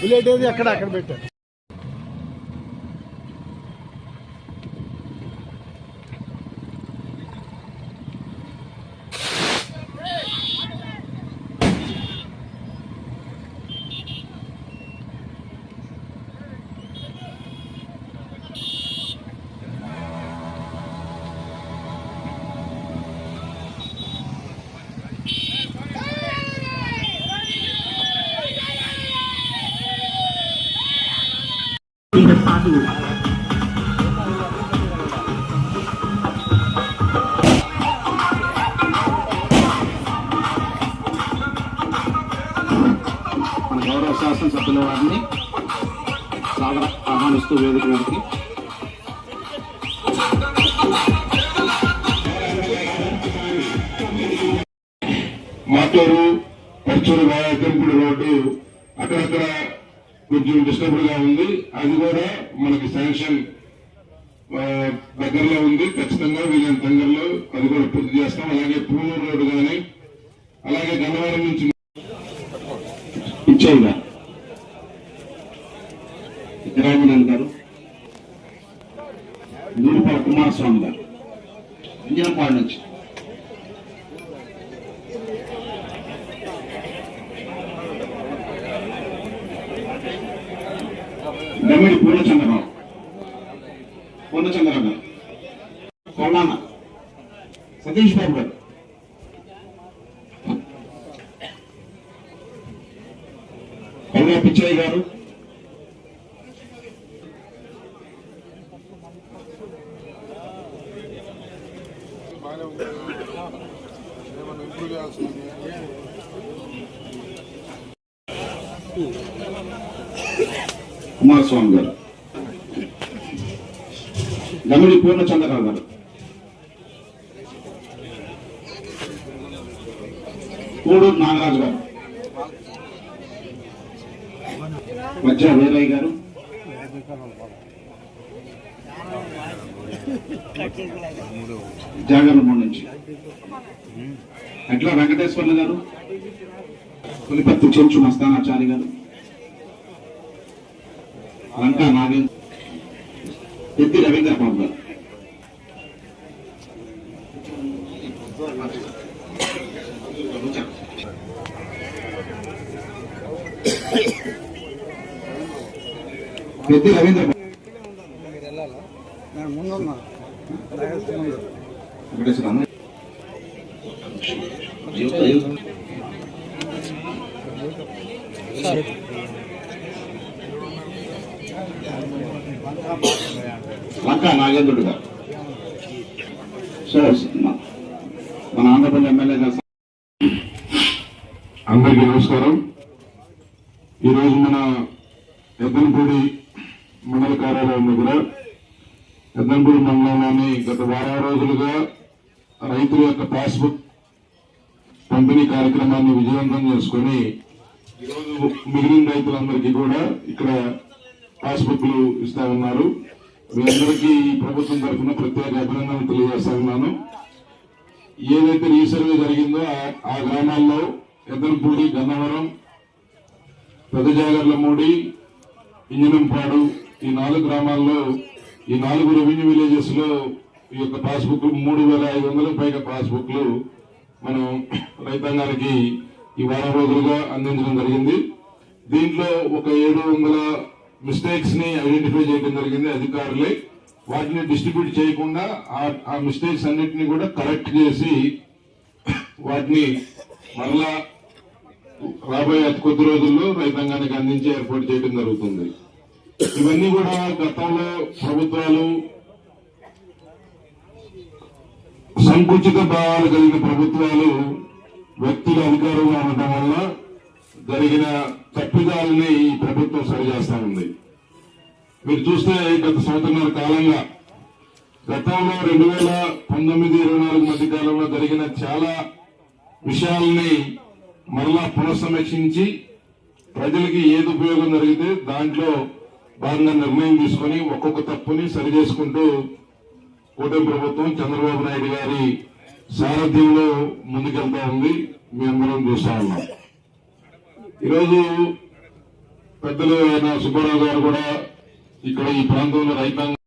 Bullet ఏది? అక్కడ అక్కడ పెట్టారు. కాదు. మన గౌరవ శాసనసభ్యుల వారిని సాగర ఆహ్వానిస్తూ వేదిక వారికి మాట్లాడు పరచూరు ఎద్దంపూడి రోడ్డు. అక్కడక్కడ కొంచెం డిస్టర్బ్గా ఉంది. అది కూడా మనకి శాంక్షన్ దగ్గరలో ఉంది. ఖచ్చితంగా వీళ్ళని తొందరలో అది కూడా పూర్తి చేస్తాం. అలాగే పూనూరు రోడ్డు కానీ అలాగే గన్నవరం నుంచి ఇచ్చేయిగా రామనాథ్ గారు నూరుపాల కుమారస్వామి గారు. ఇంజనపాడు నుంచి. గమ్మిడి పూర్ణచంద్రరావు పూర్ణచంద్రరావు గారు కొల్లాన సతీష్ బాబు గారు. కొల్లా పిచ్చయ్య గారు. కుమారస్వామి గారు. గమిడి పూర్ణచంద్రరావు గారు. కోడూరు నాగరాజు గారు. మధ్య వీరయ్య గారు. జాగరణమూడి నుంచి. అట్లా వెంకటేశ్వర్లు గారు. పులిపత్తి చెంచు మస్తానాచారి గారు. లంకా నాగేంద్ర ఎద్ది రవీంద్ర బాబు గారు పెద్ది రవీంద్ర నేను ముందు వెంకటేశ్వర అన్న. లంకా నాగేంద్రుడు గారు. సార్ మన- మన ఆంధ్రప్రదేశ్ ఎమ్మెల్యే గారు అందరికీ నమస్కారం. ఈరోజు మన ఎద్దనపూడి మండల కార్యాలయం దగ్గర ఎద్దనపూడి మండలంలోని గత వారం రోజులుగా రైతుల యొక్క పాస్బుక్ పంపిణీ కార్యక్రమాన్ని విజయవంతం చేసుకుని ఈరోజు మిగిలిన రైతులందరికీ కూడా ఇక్కడ పాస్బుక్లు ఇస్తా ఉన్నారు. మీ అందరికీ ఈ ప్రభుత్వం తరఫున ప్రత్యేక అభినందనలు తెలియజేస్తా ఉన్నాను. ఏదైతే రీసర్వే జరిగిందో ఆ- గ్రామాల్లో ఎద్దనపూడి గన్నవరం పెద్దజాగర్లమూడి ఇంజనంపాడు ఈ నాలుగు గ్రామాల్లో ఈ నాలుగు రెవెన్యూ విలేజెస్లో ఈ యొక్క పాస్బుక్ మూడు వేల ఐదు వందల పైగా పాస్బుక్లు మనం రైతాంగానికి ఈ వారం రోజులుగా అందించడం జరిగింది. దీంట్లో ఒక ఏడు వందల మిస్టేక్స్ని ఐడెంటిఫై చేయడం జరిగింది అధికారులే. వాటిని డిస్ట్రిబ్యూట్ చేయకుండా ఆ- ఆ మిస్టేక్స్ అన్నిటిని కూడా కరెక్ట్ చేసి వాటిని మరలా రాబోయే అతి కొద్ది రోజుల్లో రైతాంగానికి అందించి ఏర్పాటు చేయడం జరుగుతుంది. ఇవన్నీ కూడా గతంలో ప్రభుత్వాలు సంకుచిత భావాలు కలిగిన ప్రభుత్వాలు వ్యక్తుల అధికారంలో ఉండటం వల్ల జరిగిన తప్పిదాలని మీరు చూస్తే గత సంవత్సరాల కాలంగా గతంలో రెండు వేల పంతొమ్మిది ఇరవై నాలుగు మధ్య కాలంలో జరిగిన చాలా విషయాల్ని మరలా పునఃసమీక్షించి ప్రజలకి ఏది ఉపయోగం జరిగితే దాంట్లో భాగంగా నిర్ణయం తీసుకొని ఒక్కొక్క తప్పుని సరి చేసుకుంటూ కూటమి ప్రభుత్వం చంద్రబాబు నాయుడు గారి సారథ్యంలో ముందుకెళ్తా ఉంది. మీ అందరం చూస్తా ఉన్నాం. ఈరోజు పెద్దలు ఆయన సుబ్బారావు గారు కూడా ఇక్కడ ఈ ప్రాంతంలో రైతాంగం